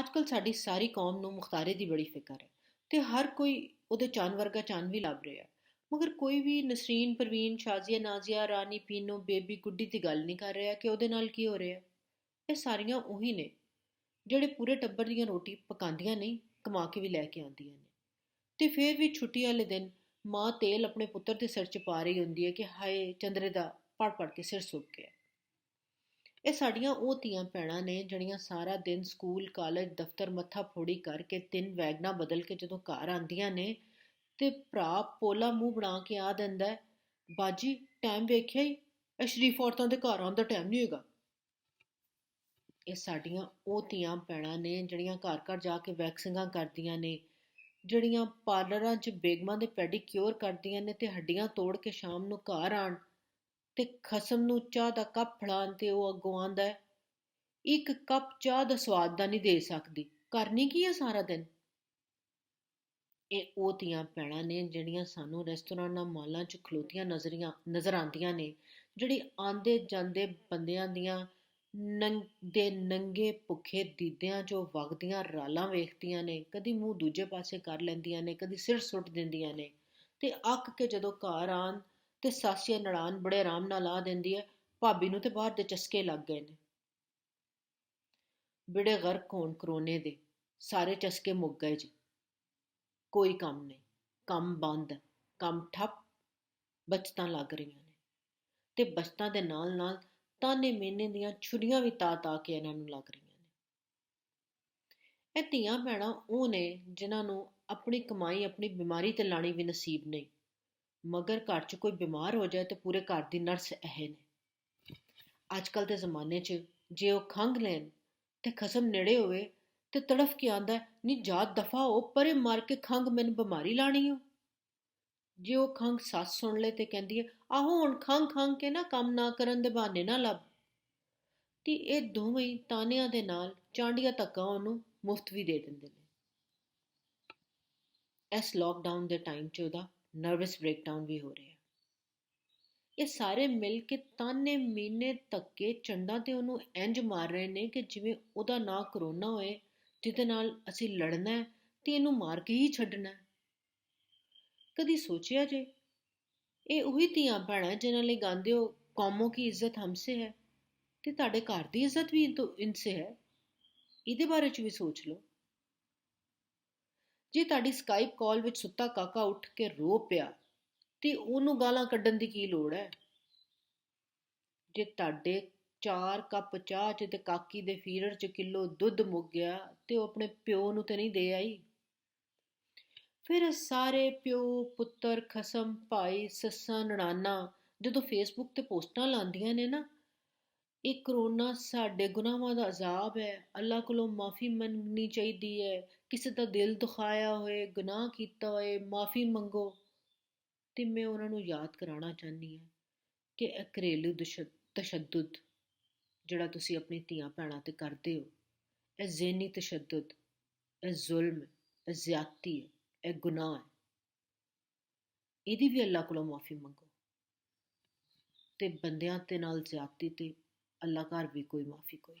ਅੱਜ ਅੱਜਕੱਲ ਸਾਡੀ ਸਾਰੀ ਕੌਮ ਨੂੰ ਮੁਖਤਾਰੇ ਦੀ ਬੜੀ ਫਿਕਰ ਹੈ ਤੇ ਹਰ ਕੋਈ ਉਹਦੇ ਚਾਨ ਵਰਗਾ ਚਾਨ ਵੀ ਲੱਭ ਰਿਹਾ ਮਗਰ ਕੋਈ ਵੀ ਨਸਰੀਨ, ਪਰਵੀਨ, ਸ਼ਾਜ਼ੀਆ, ਨਾਜ਼ੀਆ ਰਾਨੀ ਪੀਨੋ, ਬੇਬੀ, ਗੁੱਡੀ ਦੀ ਗੱਲ ਨਹੀਂ ਕਰ ਰਿਹਾ ਕਿ ਉਹਦੇ ਨਾਲ ਕੀ ਹੋ ਰਿਹਾ। ਇਹ ਸਾਰੀਆਂ ਉਹੀ ਨੇ ਜਿਹੜੇ ਪੂਰੇ ਟੱਬਰ ਦੀਆਂ ਰੋਟੀ ਪਕਾਉਂਦੀਆਂ ਨਹੀਂ, ਕਮਾ ਕੇ ਵੀ ਲੈ ਕੇ ਆਉਂਦੀਆਂ ਨੇ। ਤੇ ਫਿਰ ਵੀ ਛੁੱਟੀ ਵਾਲੇ ਦਿਨ ਮਾਂ ਤੇਲ ਆਪਣੇ ਪੁੱਤਰ ਦੇ ਸਿਰ 'ਚ ਪਾ ਰਹੀ ਹੁੰਦੀ ਹੈ ਕਿ ਹਾਏ ਚੰਦਰੇ ਦਾ ਪੜ ਪੜ ਕੇ ਸਿਰ ਸੁੱਕ ਗਿਆ। ਇਹ ਸਾਡੀਆਂ ਉਹ ਧੀਆਂ ਭੈਣਾਂ ਨੇ ਜਿਹੜੀਆਂ ਸਾਰਾ ਦਿਨ ਸਕੂਲ, ਕਾਲਜ, ਦਫ਼ਤਰ ਮੱਥਾ ਫੋੜੀ ਕਰਕੇ ਤਿੰਨ ਵੈਗਨਾ ਬਦਲ ਕੇ ਜਦੋਂ ਘਰ ਆਉਂਦੀਆਂ ਨੇ ਤੇ ਭਰਾ ਪੋਲਾ ਮੂੰਹ ਬਣਾ ਕੇ ਆ ਦਿੰਦਾ ਬਾਜੀ ਟਾਈਮ ਵੇਖਿਆ ਹੀ ਇਹ ਸ਼ਰੀਫ ਔਰਤਾਂ ਦੇ ਘਰ ਆਉਣ ਦਾ ਟਾਈਮ ਨਹੀਂ ਹੋਏਗਾ ਇਹ ਸਾਡੀਆਂ ਉਹ ਧੀਆਂ ਭੈਣਾਂ ਨੇ ਜਿਹੜੀਆਂ ਘਰ ਘਰ ਜਾ ਕੇ ਵੈਕਸਿੰਗਾਂ ਕਰਦੀਆਂ ਨੇ, ਜਿਹੜੀਆਂ ਪਾਰਲਰਾਂ 'ਚ ਬੇਗਮਾਂ ਦੇ ਪੈਡੀਕਿਉਰ ਕਰਦੀਆਂ ਨੇ ਤੇ ਹੱਡੀਆਂ ਤੋੜ ਕੇ ਸ਼ਾਮ ਨੂੰ ਘਰ ਆਣ ਤੇ ਖਸਮ ਨੂੰ ਚਾਹ ਦਾ ਕੱਪ ਫੜਾਉਣ ਤੇ ਉਹ ਅੱਗੋਂ ਆਂਦਾ ਹੈ, ਇੱਕ ਕੱਪ ਚਾਹ ਦਾ ਸਵਾਦ ਦਾ ਨਹੀਂ ਦੇ ਸਕਦੀ, ਕਰਨੀ ਕੀ ਹੈ ਸਾਰਾ ਦਿਨ? ਇਹ ਉਹ ਧੀਆਂ ਭੈਣਾਂ ਨੇ ਜਿਹੜੀਆਂ ਸਾਨੂੰ ਰੈਸਟੋਰੈਂਟਾਂ, ਮਾਲਾਂ 'ਚ ਖਲੋਤੀਆਂ ਨਜ਼ਰੀਆਂ, ਨਜ਼ਰ ਆਉਂਦੀਆਂ ਨੇ, ਜਿਹੜੀ ਆਂਦੇ ਜਾਂਦੇ ਬੰਦਿਆਂ ਦੀਆਂ ਨੰਗ ਦੇ ਨੰਗੇ ਭੁੱਖੇ ਦੀਦਿਆਂ ਜੋ ਵਗਦੀਆਂ ਰਾਲਾਂ ਵੇਖਦੀਆਂ ਨੇ, ਕਦੀ ਮੂੰਹ ਦੂਜੇ ਪਾਸੇ ਕਰ ਲੈਂਦੀਆਂ ਨੇ, ਕਦੀ ਸਿਰ ਸੁੱਟ ਦਿੰਦੀਆਂ ਨੇ ਤੇ ਅੱਕ ਕੇ ਜਦੋਂ ਘਰ ਆਣ ਤੇ ਸਾਸੀਆ ਨੜਾਨ ਬੜੇ ਆਰਾਮ ਨਾਲ ਆ ਦਿੰਦੀ ਹੈ, ਭਾਬੀ ਨੂੰ ਤੇ ਬਾਹਰ ਦੇ ਚਸਕੇ ਲੱਗ ਗਏ ਨੇ। ਬਿੜੇ ਗਰਕ ਹੋਣ ਕਰੋਨੇ ਦੇ, ਸਾਰੇ ਚਸਕੇ ਮੁੱਕ ਗਏ ਜੀ। ਕੋਈ ਕੰਮ ਨਹੀਂ, ਕੰਮ ਬੰਦ, ਕੰਮ ਠੱਪ, ਬਚਤਾਂ ਲੱਗ ਰਹੀਆਂ ਨੇ। ਤੇ ਬਚਤਾਂ ਦੇ ਨਾਲ ਨਾਲ ਤਾਨੇ ਮੇਨੇ ਦੀਆਂ ਛੁਰੀਆਂ ਵੀ ਤਾ ਤਾ ਕੇ ਇਹਨਾਂ ਨੂੰ ਲੱਗ ਰਹੀਆਂ ਨੇ। ਇਹ ਧੀਆਂ ਭੈਣਾਂ ਉਹ ਨੇ ਜਿਨ੍ਹਾਂ ਨੂੰ ਆਪਣੀ ਕਮਾਈ, ਆਪਣੀ ਬਿਮਾਰੀ ਤੇ ਲਾਣੀ ਵੀ ਨਸੀਬ ਨਹੀਂ। ਮਗਰ ਘਰ 'ਚ ਕੋਈ ਬਿਮਾਰ ਹੋ ਜਾਏ ਤੇ ਪੂਰੇ ਘਰ ਦੀ ਨਰਸ ਇਹ ਨੇ। ਅੱਜ ਕੱਲ ਦੇ ਜ਼ਮਾਨੇ 'ਚ ਜੇ ਉਹ ਖੰਗ ਲੈਣ ਤੇ ਖਸਮ ਨੇੜੇ ਹੋਵੇ ਤੇ ਤੜਫ ਕੇ ਆਂਦਾ ਨਹੀਂ ਜਾ ਦਫਾ ਹੋ, ਪਰੇ ਮਾਰ ਕੇ ਖੰਗ ਮੈਨੂੰ ਬਿਮਾਰੀ ਲਾਣੀ ਹੋ ਜੇ ਉਹ ਖੰਗ ਸੱਸ ਸੁਣ ਲੈ ਤੇ ਕਹਿੰਦੀ ਹੈ ਆਹੋ ਹੁਣ ਖੰਗ ਖੰਗ ਕੇ ਨਾ ਕੰਮ ਨਾ ਕਰਨ ਦੇ ਬਹਾਨੇ ਨਾ ਲੱਭ। ਤੇ ਇਹ ਦੋਵੇਂ ਤਾਨਿਆਂ ਦੇ ਨਾਲ ਚਾਂਡੀਆਂ ਧੱਕਾ ਉਹਨੂੰ ਮੁਫਤ ਵੀ ਦੇ ਦਿੰਦੇ ਨੇ। ਇਸ ਲੋਕਡਾਊਨ ਦੇ ਟਾਈਮ 'ਚ ਉਹਦਾ ਨਰਵਸ ਬ੍ਰੇਕਡਾਊਨ ਵੀ ਹੋ ਰਿਹਾ ਇਹ ਸਾਰੇ ਮਿਲ ਕੇ ਤਾਨੇ ਮੀਨੇ ਧੱਕੇ ਚੰਡਾਂ ਤੇ ਉਹਨੂੰ ਇੰਜ ਮਾਰ ਰਹੇ ਨੇ ਕਿ ਜਿਵੇਂ ਉਹਦਾ ਨਾਂ ਕਰੋਨਾ ਹੋਏ, ਜਿਹਦੇ ਨਾਲ ਅਸੀਂ ਲੜਨਾ ਹੈ ਤੇ ਇਹਨੂੰ ਮਾਰ ਕੇ ਹੀ ਛੱਡਣਾ ਹੈ। ਕਦੀ ਸੋਚਿਆ ਜੇ? ਇਹ ਉਹੀ ਧੀਆਂ ਭੈਣਾਂ ਜਿਨ੍ਹਾਂ ਲਈ ਗਾਉਂਦੇ ਹੋ ਕੌਮੋਂ ਕੀ ਇੱਜ਼ਤ ਹਮਸੇ ਹੈ ਤੇ ਤੁਹਾਡੇ ਘਰ ਦੀ ਇੱਜ਼ਤ ਵੀ ਇਨ, ਇਨਸੇ ਹੈ? ਇਹਦੇ ਬਾਰੇ ਚ ਵੀ ਸੋਚ ਲਓ। ਜੇ ਤੁਹਾਡੀ ਸਕਾਈਪ ਕਾਲ ਵਿੱਚ ਸੁੱਤਾ ਕਾਕਾ ਉੱਠ ਕੇ ਰੋ ਪਿਆ, ਤੇ ਉਹਨੂੰ ਗਾਲਾਂ ਕੱਢਣ ਦੀ ਕੀ ਲੋੜ ਹੈ? ਜੇ ਤੁਹਾਡੇ ਚਾਰ ਕੱਪ ਚਾਹ ਚ ਤੇ ਕਾਕੀ ਦੇ ਫੀਰਰ ਚ ਕਿਲੋ ਦੁੱਧ ਮੁੱਕ ਗਿਆ, ਤੇ ਉਹ ਆਪਣੇ ਪਿਓ ਨੂੰ ਤੇ ਨਹੀਂ ਦੇ ਆਈ? ਫਿਰ ਸਾਰੇ ਪਿਓ, ਪੁੱਤਰ, ਖਸਮ, ਭਾਈ, ਸੱਸਾਂ, ਨਣਾਨਾ ਜਦੋਂ ਫੇਸਬੁੱਕ ਤੇ ਪੋਸਟਾਂ ਲਾਉਂਦੀਆਂ ਨੇ ਨਾ, ਇਹ ਕਰੋਨਾ ਸਾਡੇ ਗੁਨਾਹਾਂ ਦਾ ਅਜ਼ਾਬ ਹੈ ਅੱਲਾ ਕੋਲੋਂ ਮਾਫੀ ਮੰਗਣੀ ਚਾਹੀਦੀ ਹੈ ਕਿਸੇ ਦਾ ਦਿਲ ਦੁਖਾਇਆ ਹੋਏ, ਗੁਨਾਹ ਕੀਤਾ ਹੋਏ, ਮਾਫੀ ਮੰਗੋ, ਤੇ ਮੈਂ ਉਹਨਾਂ ਨੂੰ ਯਾਦ ਕਰਾਉਣਾ ਚਾਹਨੀ ਹਾਂ ਕਿ ਇਹ ਘਰੇਲੂ ਤਸ਼ੱਦਦ ਜਿਹੜਾ ਤੁਸੀਂ ਆਪਣੀ ਧੀਆਂ ਭੈਣਾਂ ਤੇ ਕਰਦੇ ਹੋ, ਇਹ ਜ਼ੇਨੀ ਤਸ਼ੱਦਦ, ਇਹ ਜ਼ੁਲਮ, ਇਹ ਜ਼ਿਆਦਤੀ ਹੈ, ਇਹ ਗੁਨਾਹ ਹੈ। ਇਹਦੀ ਵੀ ਅੱਲਾਹ ਕੋਲੋਂ ਮਾਫੀ ਮੰਗੋ। ਤੇ ਬੰਦਿਆਂ ਤੇ ਨਾਲ ਜ਼ਿਆਦਤੀ ਤੇ ਅੱਲਾਹ ਘਰ ਵੀ ਕੋਈ ਮਾਫੀ ਕੋਈ